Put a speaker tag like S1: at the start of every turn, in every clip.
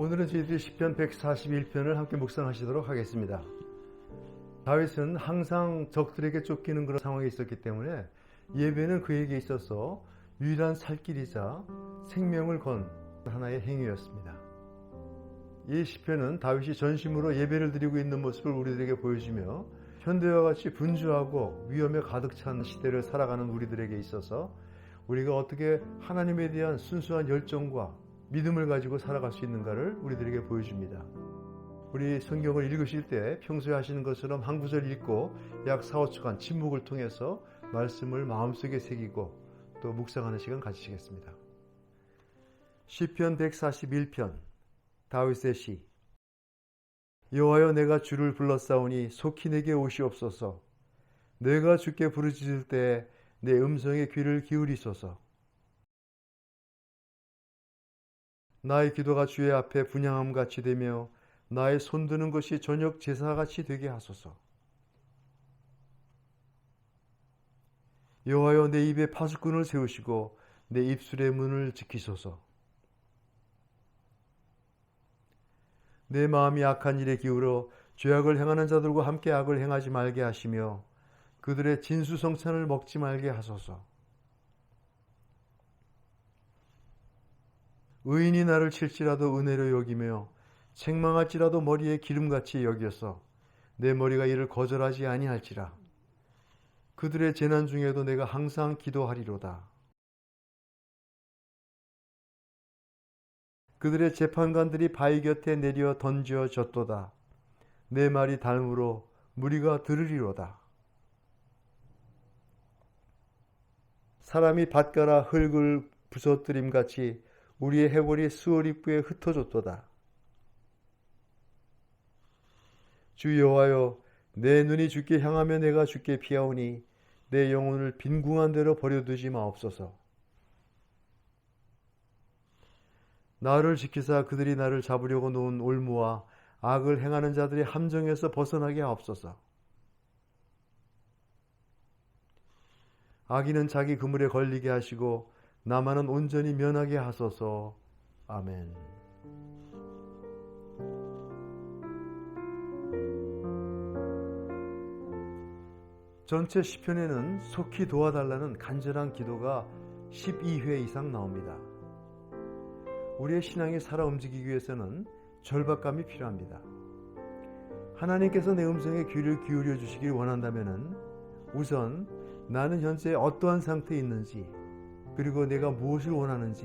S1: 오늘은 저희들이 10편 141편을 함께 묵상하시도록 하겠습니다. 다윗은 항상 적들에게 쫓기는 그런 상황에 있었기 때문에 예배는 그에게 있어서 유일한 살길이자 생명을 건 하나의 행위였습니다. 이 시편은 다윗이 전심으로 예배를 드리고 있는 모습을 우리들에게 보여주며 현대와 같이 분주하고 위험에 가득 찬 시대를 살아가는 우리들에게 있어서 우리가 어떻게 하나님에 대한 순수한 열정과 믿음을 가지고 살아갈 수 있는가를 우리들에게 보여줍니다. 우리 성경을 읽으실 때 평소에 하시는 것처럼 한 구절 읽고 약 4, 5초간 침묵을 통해서 말씀을 마음속에 새기고 또 묵상하는 시간 가지시겠습니다. 시편 141편 다윗의 시 여호와여 내가 주를 불렀사오니 속히 내게 오시옵소서 내가 주께 부르짖을 때 내 음성에 귀를 기울이소서 나의 기도가 주의 앞에 분양함 같이 되며 나의 손드는 것이 저녁 제사같이 되게 하소서. 여호와여 내 입에 파수꾼을 세우시고 내 입술의 문을 지키소서. 내 마음이 악한 일에 기울어 죄악을 행하는 자들과 함께 악을 행하지 말게 하시며 그들의 진수성찬을 먹지 말게 하소서. 의인이 나를 칠지라도 은혜로 여기며 책망할지라도 머리에 기름같이 여겨서 내 머리가 이를 거절하지 아니할지라. 그들의 재난 중에도 내가 항상 기도하리로다. 그들의 재판관들이 바위 곁에 내려 던져졌도다. 내 말이 닮으로 무리가 들으리로다. 사람이 밭가라 흙을 부서뜨림 같이 우리의 해골이 수월 입구에 흩어졌도다. 주 여호와여 내 눈이 주께 향하며 내가 주께 피하오니 내 영혼을 빈궁한 대로 버려두지 마옵소서. 나를 지키사 그들이 나를 잡으려고 놓은 올무와 악을 행하는 자들의 함정에서 벗어나게 하옵소서. 악인은 자기 그물에 걸리게 하시고 나만은 온전히 면하게 하소서. 아멘. 전체 시편에는 속히 도와달라는 간절한 기도가 12회 이상 나옵니다. 우리의 신앙이 살아 움직이기 위해서는 절박감이 필요합니다. 하나님께서 내 음성에 귀를 기울여 주시길 원한다면 우선 나는 현재 어떠한 상태에 있는지 그리고 내가 무엇을 원하는지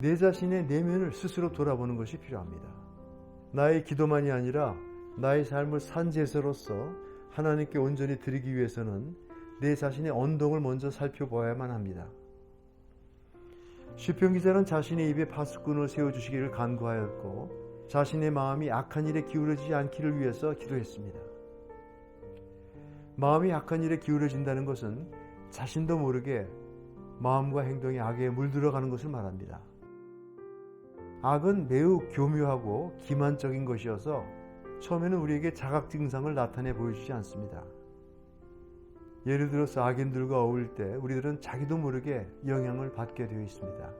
S1: 내 자신의 내면을 스스로 돌아보는 것이 필요합니다. 나의 기도만이 아니라 나의 삶을 산제사로서 하나님께 온전히 드리기 위해서는 내 자신의 언덕을 먼저 살펴봐야만 합니다. 시편 기자는 자신의 입에 파수꾼을 세워주시기를 간구하였고 자신의 마음이 악한 일에 기울어지지 않기를 위해서 기도했습니다. 마음이 악한 일에 기울어진다는 것은 자신도 모르게 마음과 행동이 악에 물들어가는 것을 말합니다. 악은 매우 교묘하고 기만적인 것이어서 처음에는 우리에게 자각 증상을 나타내 보여주지 않습니다. 예를 들어서 악인들과 어울릴 때 우리들은 자기도 모르게 영향을 받게 되어 있습니다.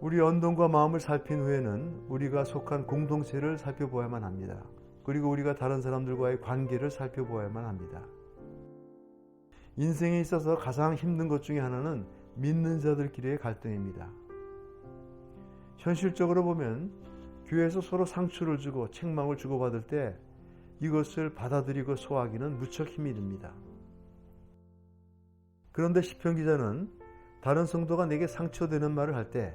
S1: 우리 언동과 마음을 살핀 후에는 우리가 속한 공동체를 살펴보아야만 합니다. 그리고 우리가 다른 사람들과의 관계를 살펴보아야만 합니다. 인생에 있어서 가장 힘든 것 중에 하나는 믿는 자들끼리의 갈등입니다. 현실적으로 보면 교회에서 서로 상처를 주고 책망을 주고받을 때 이것을 받아들이고 소화하기는 무척 힘이 듭니다. 그런데 시편 기자는 다른 성도가 내게 상처되는 말을 할 때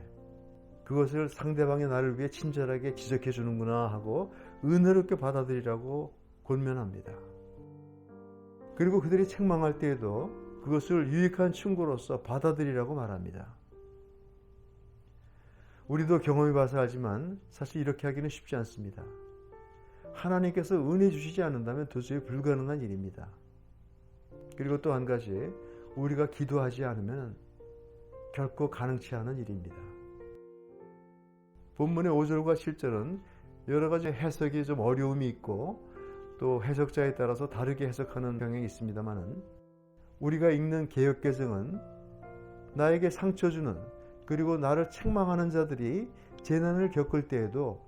S1: 그것을 상대방의 나를 위해 친절하게 지적해 주는구나 하고 은혜롭게 받아들이라고 권면합니다. 그리고 그들이 책망할 때에도 그것을 유익한 충고로서 받아들이라고 말합니다. 우리도 경험해 봐서 알지만 사실 이렇게 하기는 쉽지 않습니다. 하나님께서 은혜 주시지 않는다면 도저히 불가능한 일입니다. 그리고 또 한 가지, 우리가 기도하지 않으면 결코 가능치 않은 일입니다. 본문의 5절과 7절은 여러 가지 해석이 좀 어려움이 있고 또 해석자에 따라서 다르게 해석하는 경향이 있습니다만은 우리가 읽는 개혁 개정은 나에게 상처 주는 그리고 나를 책망하는 자들이 재난을 겪을 때에도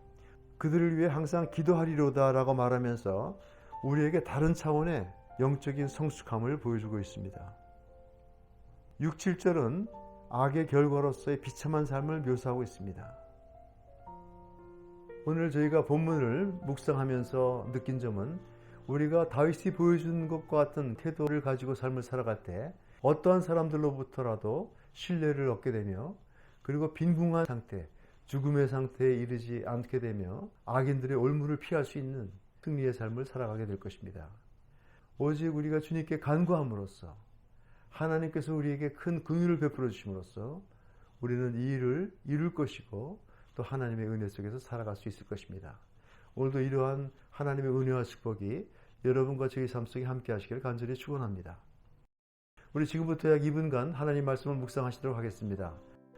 S1: 그들을 위해 항상 기도하리로다라고 말하면서 우리에게 다른 차원의 영적인 성숙함을 보여주고 있습니다. 6, 7절은 악의 결과로서의 비참한 삶을 묘사하고 있습니다. 오늘 저희가 본문을 묵상하면서 느낀 점은 우리가 다윗이 보여준 것과 같은 태도를 가지고 삶을 살아갈 때 어떠한 사람들로부터라도 신뢰를 얻게 되며 그리고 빈궁한 상태, 죽음의 상태에 이르지 않게 되며 악인들의 올무를 피할 수 있는 승리의 삶을 살아가게 될 것입니다. 오직 우리가 주님께 간구함으로써 하나님께서 우리에게 큰 긍휼을 베풀어 주심으로써 우리는 이 일을 이룰 것이고 또 하나님의 은혜 속에서 살아갈 수 있을 것입니다. 오늘도 이러한 하나님의 은혜와 축복이 여러분과 저희 삶 속에 함께 하시기를 간절히 축원합니다. 우리 지금부터 약 2분간 하나님 말씀을 묵상하시도록 하겠습니다.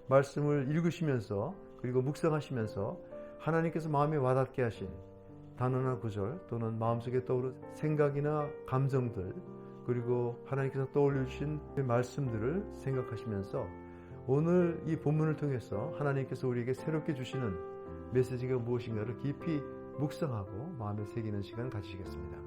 S1: 말씀을 읽으시면서 그리고 묵상하시면서 하나님께서 마음에 와닿게 하신 단어나 구절 또는 마음속에 떠오른 생각이나 감정들 그리고 하나님께서 떠올려 주신 말씀들을 생각하시면서 오늘 이 본문을 통해서 하나님께서 우리에게 새롭게 주시는 메시지가 무엇인가를 깊이 묵상하고 마음에 새기는 시간 가지시겠습니다.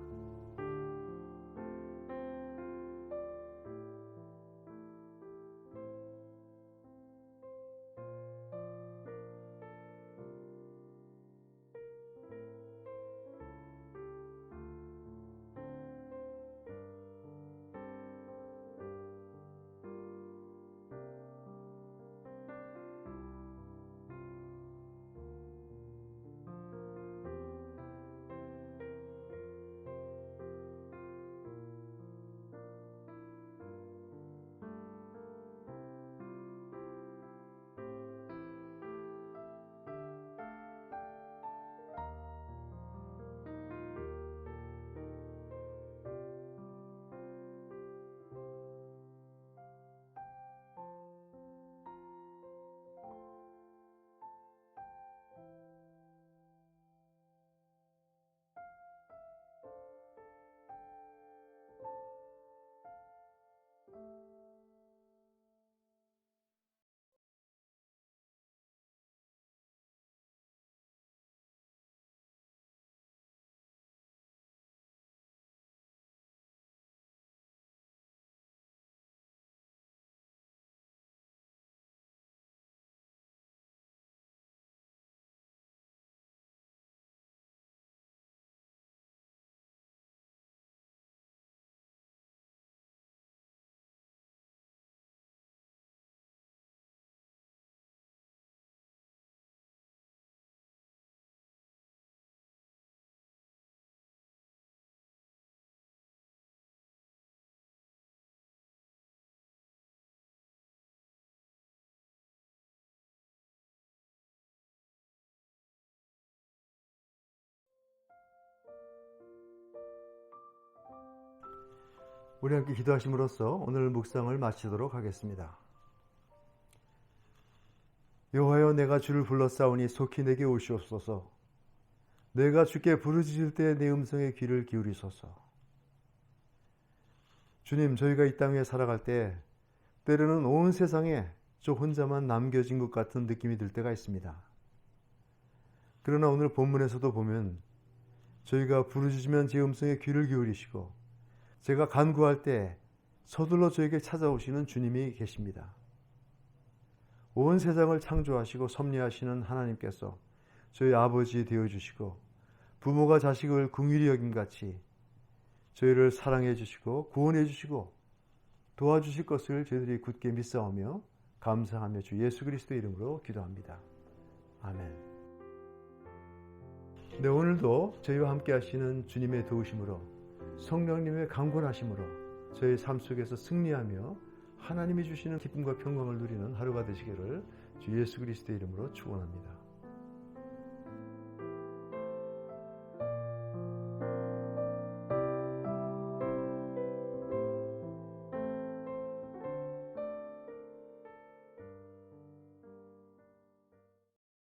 S1: 우리 함께 기도하심으로써 오늘 묵상을 마치도록 하겠습니다. 여호와여 내가 주를 불렀사오니 속히 내게 오시옵소서. 내가 주께 부르짖을 때 내 음성에 귀를 기울이소서. 주님, 저희가 이 땅에 살아갈 때 때로는 온 세상에 저 혼자만 남겨진 것 같은 느낌이 들 때가 있습니다. 그러나 오늘 본문에서도 보면 저희가 부르짖으면 제 음성에 귀를 기울이시고 제가 간구할 때 서둘러 저에게 찾아오시는 주님이 계십니다. 온 세상을 창조하시고 섭리하시는 하나님께서 저희 아버지 되어 주시고 부모가 자식을 궁일이 여김 같이 저희를 사랑해 주시고 구원해 주시고 도와주실 것을 저희들이 굳게 믿사오며 감사하며 주 예수 그리스도 이름으로 기도합니다. 아멘. 네, 오늘도 저희와 함께 하시는 주님의 도우심으로 성령님의 강권하심으로 저희 삶 속에서 승리하며 하나님이 주시는 기쁨과 평강을 누리는 하루가 되시기를 주 예수 그리스도의 이름으로 축원합니다.